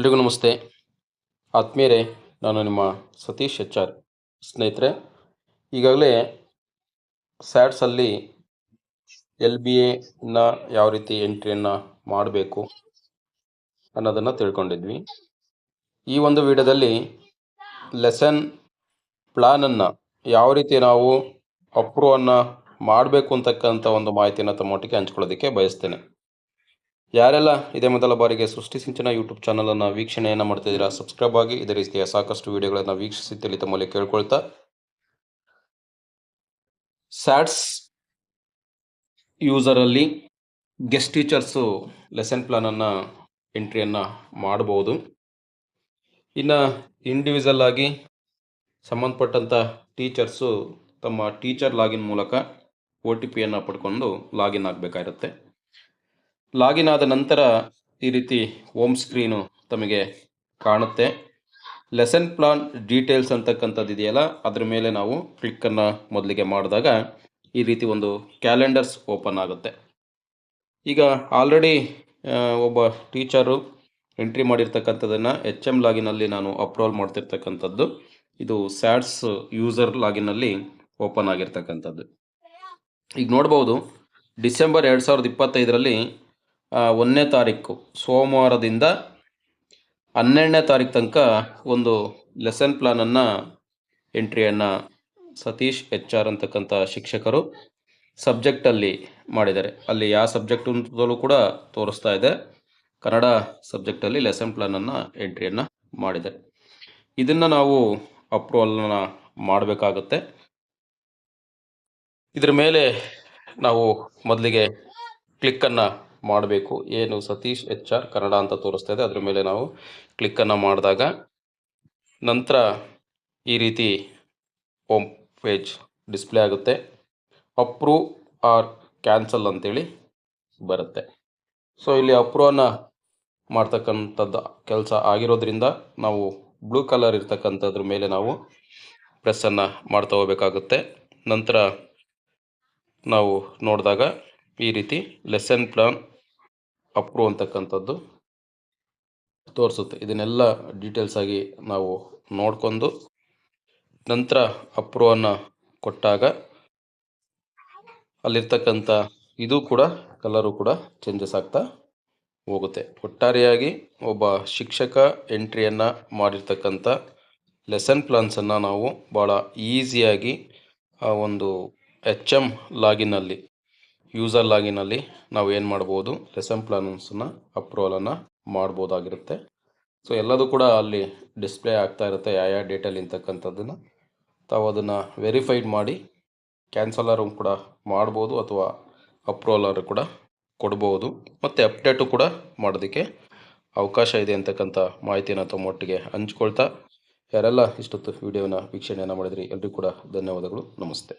ಎಲ್ರಿಗೂ ನಮಸ್ತೆ. ಆತ್ಮೀಯರೇ, ನಾನು ನಿಮ್ಮ ಸತೀಶ್ ಎಚ್ ಸ್ನೇಹಿತರೆ. ಈಗಾಗಲೇ ಸ್ಯಾಟ್ಸಲ್ಲಿ ಎಲ್ ಬಿ ಎನ ಯಾವ ರೀತಿ ಎಂಟ್ರಿಯನ್ನು ಮಾಡಬೇಕು ಅನ್ನೋದನ್ನು ತಿಳ್ಕೊಂಡಿದ್ವಿ. ಈ ಒಂದು ವಿಡಿಯೋದಲ್ಲಿ ಲೆಸನ್ ಪ್ಲಾನನ್ನು ಯಾವ ರೀತಿ ನಾವು ಅಪ್ರೂವನ್ನು ಮಾಡಬೇಕು ಅಂತಕ್ಕಂಥ ಒಂದು ಮಾಹಿತಿಯನ್ನು ತಮ್ಮೊಟ್ಟಿಗೆ ಹಂಚ್ಕೊಳ್ಳೋದಕ್ಕೆ ಬಯಸ್ತೇನೆ. ಯಾರೆಲ್ಲ ಇದೇ ಮೊದಲ ಬಾರಿಗೆ ಸೃಷ್ಟಿ ಸಿಂಚನ ಯೂಟ್ಯೂಬ್ ಚಾನಲನ್ನು ವೀಕ್ಷಣೆಯನ್ನು ಮಾಡ್ತಿದ್ದೀರಾ ಸಬ್ಸ್ಕ್ರೈಬ್ ಆಗಿ ಇದೇ ರೀತಿಯ ಸಾಕಷ್ಟು ವಿಡಿಯೋಗಳನ್ನು ವೀಕ್ಷಿಸಿ ತಿಳಿ ತಮ್ಮಲ್ಲಿ ಕೇಳ್ಕೊಳ್ತಾ. ಸ್ಯಾಟ್ಸ್ ಯೂಸರಲ್ಲಿ ಗೆಸ್ಟ್ ಟೀಚರ್ಸು ಲೆಸನ್ ಪ್ಲಾನನ್ನು ಎಂಟ್ರಿಯನ್ನು ಮಾಡಬಹುದು ಇನ್ನು ಇಂಡಿವಿಜುವಲ್ ಆಗಿ ಸಂಬಂಧಪಟ್ಟಂಥ ಟೀಚರ್ಸು ತಮ್ಮ ಟೀಚರ್ ಲಾಗಿನ್ ಮೂಲಕ ಒ ಟಿ ಪಿಯನ್ನು ಪಡ್ಕೊಂಡು ಲಾಗಿನ್ ಆಗಬೇಕಾಗಿರುತ್ತೆ. ಲಾಗಿನ್ ಆದ ನಂತರ ಈ ರೀತಿ ಹೋಮ್ ಸ್ಕ್ರೀನು ತಮಗೆ ಕಾಣುತ್ತೆ. ಲೆಸನ್ ಪ್ಲಾನ್ ಡೀಟೇಲ್ಸ್ ಅಂತಕ್ಕಂಥದ್ದು ಇದೆಯಲ್ಲ, ಅದ್ರ ಮೇಲೆ ನಾವು ಕ್ಲಿಕ್ಕನ್ನು ಮೊದಲಿಗೆ ಮಾಡಿದಾಗ ಈ ರೀತಿ ಒಂದು ಕ್ಯಾಲೆಂಡರ್ಸ್ ಓಪನ್ ಆಗುತ್ತೆ. ಈಗ ಆಲ್ರೆಡಿ ಒಬ್ಬ ಟೀಚರು ಎಂಟ್ರಿ ಮಾಡಿರ್ತಕ್ಕಂಥದ್ದನ್ನು ಎಚ್ ಎಂ ಲಾಗಿನಲ್ಲಿ ನಾನು ಅಪ್ರೋಲ್ ಮಾಡ್ತಿರ್ತಕ್ಕಂಥದ್ದು. ಇದು ಸ್ಯಾಟ್ಸ್ ಯೂಸರ್ ಲಾಗಿನಲ್ಲಿ ಓಪನ್ ಆಗಿರ್ತಕ್ಕಂಥದ್ದು. ಈಗ ನೋಡ್ಬೋದು, ಡಿಸೆಂಬರ್ ಎರಡು ಸಾವಿರದ ಇಪ್ಪತ್ತೈದರಲ್ಲಿ ಒಂದನೇ ತಾರೀಕು ಸೋಮವಾರದಿಂದ ಹನ್ನೆರಡನೇ ತಾರೀಕು ತನಕ ಒಂದು ಲೆಸನ್ ಪ್ಲಾನನ್ನು ಎಂಟ್ರಿಯನ್ನು ಸತೀಶ್ ಎಚ್ ಆರ್ ಅಂತಕ್ಕಂಥ ಶಿಕ್ಷಕರು ಸಬ್ಜೆಕ್ಟಲ್ಲಿ ಮಾಡಿದ್ದಾರೆ. ಅಲ್ಲಿ ಯಾವ ಸಬ್ಜೆಕ್ಟ್ ಅಂತಲೂ ಕೂಡ ತೋರಿಸ್ತಾ ಇದೆ. ಕನ್ನಡ ಸಬ್ಜೆಕ್ಟಲ್ಲಿ ಲೆಸನ್ ಪ್ಲಾನನ್ನು ಎಂಟ್ರಿಯನ್ನು ಮಾಡಿದ್ದಾರೆ. ಇದನ್ನು ನಾವು ಅಪ್ರೂವಲ್ನ ಮಾಡಬೇಕಾಗುತ್ತೆ. ಇದರ ಮೇಲೆ ನಾವು ಮೊದಲಿಗೆ ಕ್ಲಿಕ್ಕನ್ನು ಮಾಡಬೇಕು. ಏನು ಸತೀಶ್ ಎಚ್ ಆರ್ ಕನ್ನಡ ಅಂತ ತೋರಿಸ್ತಾ ಇದೆ. ಅದ್ರ ಮೇಲೆ ನಾವು ಕ್ಲಿಕ್ಕನ್ನು ಮಾಡಿದಾಗ ನಂತರ ಈ ರೀತಿ ಹೋಮ್ ಪೇಜ್ ಡಿಸ್ಪ್ಲೇ ಆಗುತ್ತೆ. ಅಪ್ರೂವ್ ಆರ್ ಕ್ಯಾನ್ಸಲ್ ಅಂತೇಳಿ ಬರುತ್ತೆ. ಸೊ ಇಲ್ಲಿ ಅಪ್ರೂವನ್ನು ಮಾಡ್ತಕ್ಕಂಥದ್ದು ಕೆಲಸ ಆಗಿರೋದ್ರಿಂದ ನಾವು ಬ್ಲೂ ಕಲರ್ ಇರ್ತಕ್ಕಂಥದ್ರ ಮೇಲೆ ನಾವು ಪ್ರೆಸ್ಸನ್ನು ಮಾಡ್ತಾ ಹೋಗಬೇಕಾಗುತ್ತೆ. ನಂತರ ನಾವು ನೋಡಿದಾಗ ಈ ರೀತಿ ಲೆಸನ್ ಪ್ಲಾನ್ ಅಪ್ರೂವ್ ಅಂತಕ್ಕಂಥದ್ದು ತೋರಿಸುತ್ತೆ. ಇದನ್ನೆಲ್ಲ ಡೀಟೇಲ್ಸ್ ಆಗಿ ನಾವು ನೋಡಿಕೊಂಡು ನಂತರ ಅಪ್ರೂವನ್ನು ಕೊಟ್ಟಾಗ ಅಲ್ಲಿರ್ತಕ್ಕಂಥ ಇದು ಕೂಡ ಕಲರು ಕೂಡ ಚೇಂಜಸ್ ಆಗ್ತಾ ಹೋಗುತ್ತೆ. ಒಟ್ಟಾರೆಯಾಗಿ ಒಬ್ಬ ಶಿಕ್ಷಕ ಎಂಟ್ರಿಯನ್ನು ಮಾಡಿರ್ತಕ್ಕಂಥ ಲೆಸನ್ ಪ್ಲಾನ್ಸನ್ನು ನಾವು ಭಾಳ ಈಸಿಯಾಗಿ ಆ ಒಂದು ಎಚ್ ಎಂ ಲಾಗಿನಲ್ಲಿ ಯೂಸರ್ ಲಾಗಿನಲ್ಲಿ ನಾವು ಏನು ಮಾಡ್ಬೋದು ಲೆಸನ್ ಪ್ಲಾನ್ಸನ್ನು ಅಪ್ರೂವಲನ್ನು ಮಾಡ್ಬೋದಾಗಿರುತ್ತೆ. ಸೊ ಎಲ್ಲದೂ ಕೂಡ ಅಲ್ಲಿ ಡಿಸ್ಪ್ಲೇ ಆಗ್ತಾ ಇರುತ್ತೆ, ಯಾವ ಯಾವ ಡೇಟಲ್ಲಿ ಇಂತಕ್ಕಂಥದ್ದನ್ನು ತಾವು ಅದನ್ನು ವೆರಿಫೈಡ್ ಮಾಡಿ ಕ್ಯಾನ್ಸಲರು ಕೂಡ ಮಾಡ್ಬೋದು, ಅಥವಾ ಅಪ್ರೂವಲರು ಕೂಡ ಕೊಡ್ಬೋದು. ಮತ್ತು ಅಪ್ಡೇಟು ಕೂಡ ಮಾಡೋದಕ್ಕೆ ಅವಕಾಶ ಇದೆ ಅಂತಕ್ಕಂಥ ಮಾಹಿತಿಯನ್ನು ತಮ್ಮೊಟ್ಟಿಗೆ ಹಂಚ್ಕೊಳ್ತಾ. ಯಾರೆಲ್ಲ ಇಷ್ಟೊತ್ತು ವಿಡಿಯೋನ ವೀಕ್ಷಣೆಯನ್ನು ಮಾಡಿದ್ರಿ, ಎಲ್ರಿಗೂ ಕೂಡ ಧನ್ಯವಾದಗಳು, ನಮಸ್ತೆ.